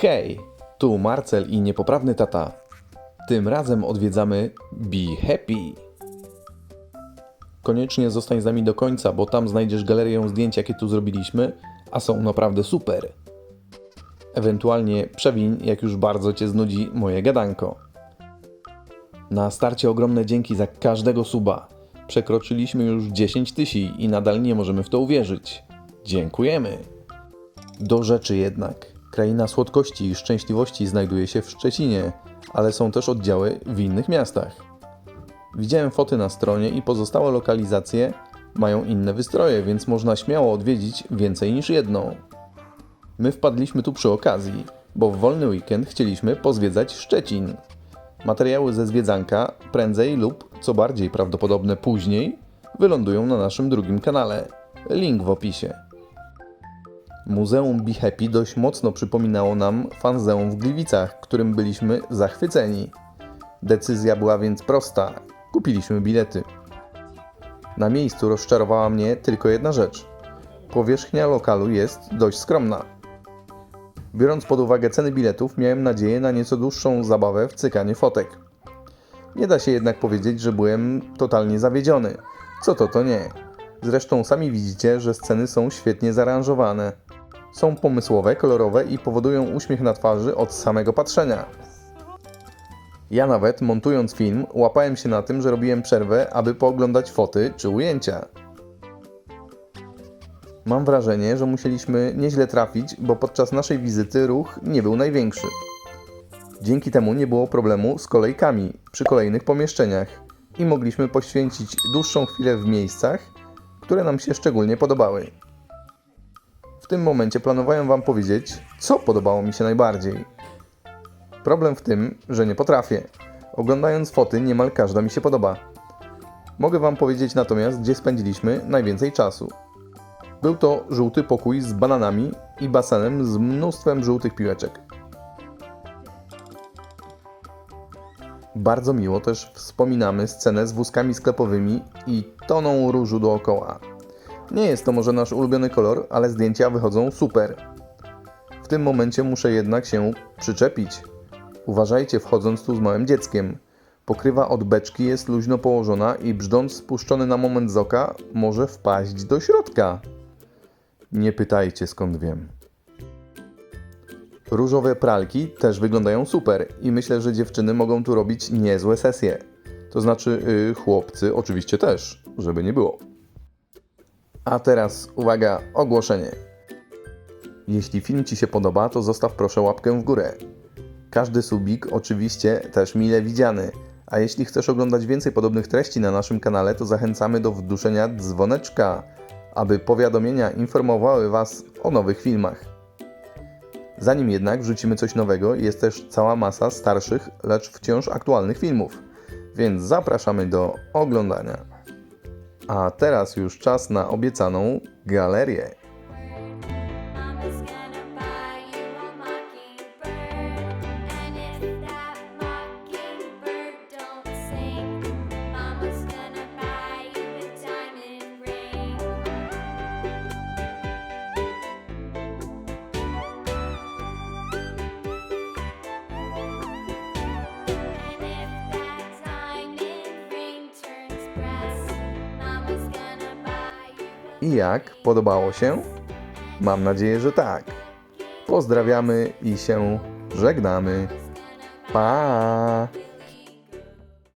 Hej, tu Marcel i niepoprawny tata. Tym razem odwiedzamy Be Happy. Koniecznie zostań z nami do końca, bo tam znajdziesz galerię zdjęć, jakie tu zrobiliśmy, a są naprawdę super. Ewentualnie przewiń, jak już bardzo Cię znudzi moje gadanko. Na starcie ogromne dzięki za każdego suba. Przekroczyliśmy już 10 tysięcy i nadal nie możemy w to uwierzyć. Dziękujemy. Do rzeczy jednak. Kraina słodkości i szczęśliwości znajduje się w Szczecinie, ale są też oddziały w innych miastach. Widziałem foty na stronie i pozostałe lokalizacje mają inne wystroje, więc można śmiało odwiedzić więcej niż jedną. My wpadliśmy tu przy okazji, bo w wolny weekend chcieliśmy pozwiedzać Szczecin. Materiały ze zwiedzanka prędzej lub, co bardziej prawdopodobne później, wylądują na naszym drugim kanale. Link w opisie. Muzeum Be Happy dość mocno przypominało nam fanzeum w Gliwicach, którym byliśmy zachwyceni. Decyzja była więc prosta. Kupiliśmy bilety. Na miejscu rozczarowała mnie tylko jedna rzecz. Powierzchnia lokalu jest dość skromna. Biorąc pod uwagę ceny biletów, miałem nadzieję na nieco dłuższą zabawę w cykanie fotek. Nie da się jednak powiedzieć, że byłem totalnie zawiedziony. Co to, to nie. Zresztą sami widzicie, że sceny są świetnie zaaranżowane. Są pomysłowe, kolorowe i powodują uśmiech na twarzy od samego patrzenia. Ja nawet, montując film, łapałem się na tym, że robiłem przerwę, aby pooglądać foty czy ujęcia. Mam wrażenie, że musieliśmy nieźle trafić, bo podczas naszej wizyty ruch nie był największy. Dzięki temu nie było problemu z kolejkami przy kolejnych pomieszczeniach i mogliśmy poświęcić dłuższą chwilę w miejscach, które nam się szczególnie podobały. Tym momencie planowałem Wam powiedzieć, co podobało mi się najbardziej. Problem w tym, że nie potrafię. Oglądając foty, niemal każda mi się podoba. Mogę Wam powiedzieć natomiast, gdzie spędziliśmy najwięcej czasu. Był to żółty pokój z bananami i basenem z mnóstwem żółtych piłeczek. Bardzo miło też wspominamy scenę z wózkami sklepowymi i toną różu dookoła. Nie jest to może nasz ulubiony kolor, ale zdjęcia wychodzą super. W tym momencie muszę jednak się przyczepić. Uważajcie wchodząc tu z małym dzieckiem. Pokrywa od beczki jest luźno położona i brzdąc spuszczony na moment z oka może wpaść do środka. Nie pytajcie skąd wiem. Różowe pralki też wyglądają super i myślę, że dziewczyny mogą tu robić niezłe sesje. To znaczy yy, chłopcy oczywiście też, żeby nie było. A teraz uwaga, ogłoszenie. Jeśli film Ci się podoba, to zostaw proszę łapkę w górę. Każdy subik oczywiście też mile widziany. A jeśli chcesz oglądać więcej podobnych treści na naszym kanale, to zachęcamy do wduszenia dzwoneczka, aby powiadomienia informowały Was o nowych filmach. Zanim jednak wrzucimy coś nowego, jest też cała masa starszych, lecz wciąż aktualnych filmów, więc zapraszamy do oglądania. A teraz już czas na obiecaną galerię. I jak? Podobało się? Mam nadzieję, że tak. Pozdrawiamy i się żegnamy. Pa!